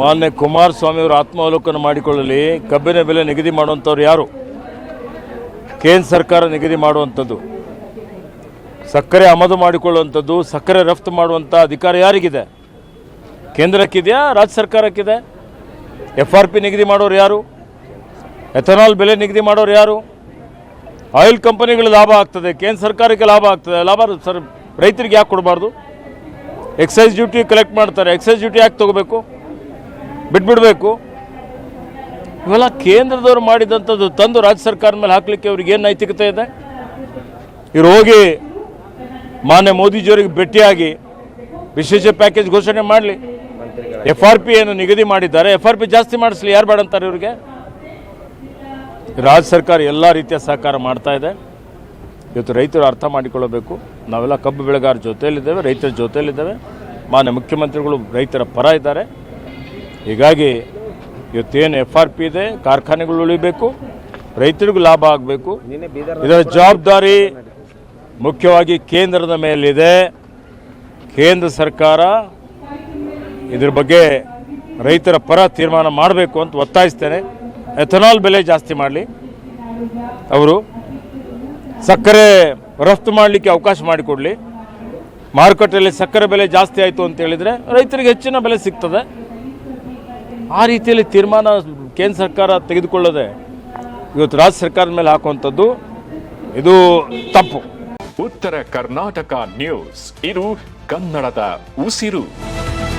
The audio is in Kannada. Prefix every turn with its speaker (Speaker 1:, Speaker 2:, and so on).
Speaker 1: ಮಾನ್ಯ ಕುಮಾರಸ್ವಾಮಿ ಅವರು ಆತ್ಮಾವಲೋಕನ ಮಾಡಿಕೊಳ್ಳಲಿ, ಕಬ್ಬಿನ ಬೆಲೆ ನಿಗದಿ ಮಾಡುವಂಥವ್ರು ಯಾರು? ಕೇಂದ್ರ ಸರ್ಕಾರ ನಿಗದಿ ಮಾಡುವಂಥದ್ದು. ಸಕ್ಕರೆ ಆಮದು ಮಾಡಿಕೊಳ್ಳುವಂಥದ್ದು, ಸಕ್ಕರೆ ರಫ್ತು ಮಾಡುವಂಥ ಅಧಿಕಾರ ಯಾರಿಗಿದೆ? ಕೇಂದ್ರಕ್ಕಿದೆಯಾ, ರಾಜ್ಯ ಸರ್ಕಾರಕ್ಕಿದೆ? ಎಫ್ ಆರ್ ಪಿ ನಿಗದಿ ಮಾಡೋರು ಯಾರು? ಎಥನಾಲ್ ಬೆಲೆ ನಿಗದಿ ಮಾಡೋರು ಯಾರು? ಆಯಿಲ್ ಕಂಪನಿಗಳು ಲಾಭ ಆಗ್ತದೆ, ಕೇಂದ್ರ ಸರ್ಕಾರಕ್ಕೆ ಲಾಭ ಆಗ್ತದೆ. ಲಾಭ ಸರ್, ರೈತರಿಗೆ ಯಾಕೆ ಕೊಡಬಾರ್ದು? ಎಕ್ಸೈಸ್ ಡ್ಯೂಟಿ ಕಲೆಕ್ಟ್ ಮಾಡ್ತಾರೆ. ಎಕ್ಸೈಸ್ ಡ್ಯೂಟಿ ಯಾಕೆ ತಗೋಬೇಕು? ಬಿಟ್ಬಿಡಬೇಕು. ಇವೆಲ್ಲ ಕೇಂದ್ರದವ್ರು ಮಾಡಿದಂಥದ್ದು ತಂದು ರಾಜ್ಯ ಸರ್ಕಾರದ ಮೇಲೆ ಹಾಕಲಿಕ್ಕೆ ಅವ್ರಿಗೆ ಏನು ನೈತಿಕತೆ ಇದೆ? ಇವ್ರು ಹೋಗಿ ಮಾನ್ಯ ಮೋದಿಜಿಯವರಿಗೆ ಭೇಟಿಯಾಗಿ ವಿಶೇಷ ಪ್ಯಾಕೇಜ್ ಘೋಷಣೆ ಮಾಡಲಿ. ಎಫ್ ಆರ್ ಪಿ ಏನು ನಿಗದಿ ಮಾಡಿದ್ದಾರೆ. ಎಫ್ ಆರ್ ಪಿ ಜಾಸ್ತಿ ಮಾಡಿಸ್ಲಿ, ಯಾರು ಬೇಡಂತಾರೆ ಇವ್ರಿಗೆ? ರಾಜ್ಯ ಸರ್ಕಾರ ಎಲ್ಲ ರೀತಿಯ ಸಹಕಾರ ಮಾಡ್ತಾ ಇದೆ. ಇವತ್ತು ರೈತರು ಅರ್ಥ ಮಾಡಿಕೊಳ್ಳಬೇಕು. ನಾವೆಲ್ಲ ಕಬ್ಬು ಬೆಳೆಗಾರ ಜೊತೆಯಲ್ಲಿದ್ದೇವೆ, ರೈತರ ಜೊತೆಯಲ್ಲಿದ್ದೇವೆ. ಮಾನ್ಯ ಮುಖ್ಯಮಂತ್ರಿಗಳು ರೈತರ ಪರ ಇದ್ದಾರೆ. ಹೀಗಾಗಿ ಇವತ್ತೇನು ಎಫ್ ಆರ್ ಪಿ ಇದೆ ಕಾರ್ಖಾನೆಗಳು ಉಳಿಬೇಕು ರೈತರಿಗೂ ಲಾಭ ಆಗಬೇಕು. ಇದರ ಜವಾಬ್ದಾರಿ ಮುಖ್ಯವಾಗಿ ಕೇಂದ್ರದ ಮೇಲಿದೆ. ಕೇಂದ್ರ ಸರ್ಕಾರ ಇದ್ರ ಬಗ್ಗೆ ರೈತರ ಪರ ತೀರ್ಮಾನ ಮಾಡಬೇಕು ಅಂತ ಒತ್ತಾಯಿಸ್ತೇನೆ. ಎಥನಾಲ್ ಬೆಲೆ ಜಾಸ್ತಿ ಮಾಡಲಿ. ಅವರು ಸಕ್ಕರೆ ರಫ್ತು ಮಾಡಲಿಕ್ಕೆ ಅವಕಾಶ ಮಾಡಿಕೊಡಲಿ. ಮಾರುಕಟ್ಟೆಯಲ್ಲಿ ಸಕ್ಕರೆ ಬೆಲೆ ಜಾಸ್ತಿ ಆಯಿತು ಅಂತ ಹೇಳಿದರೆ ರೈತರಿಗೆ ಹೆಚ್ಚಿನ ಬೆಲೆ ಸಿಗ್ತದೆ. ಆ ರೀತಿಯಲ್ಲಿ ತೀರ್ಮಾನ ಕೇಂದ್ರ ಸರ್ಕಾರ ತೆಗೆದುಕೊಳ್ಳದೆ ಇವತ್ತು ರಾಜ್ಯ ಸರ್ಕಾರದ ಮೇಲೆ ಹಾಕುವಂಥದ್ದು ಇದು ತಪ್ಪು.
Speaker 2: ಉತ್ತರ ಕರ್ನಾಟಕ ನ್ಯೂಸ್, ಇದು ಕನ್ನಡದ ಉಸಿರು.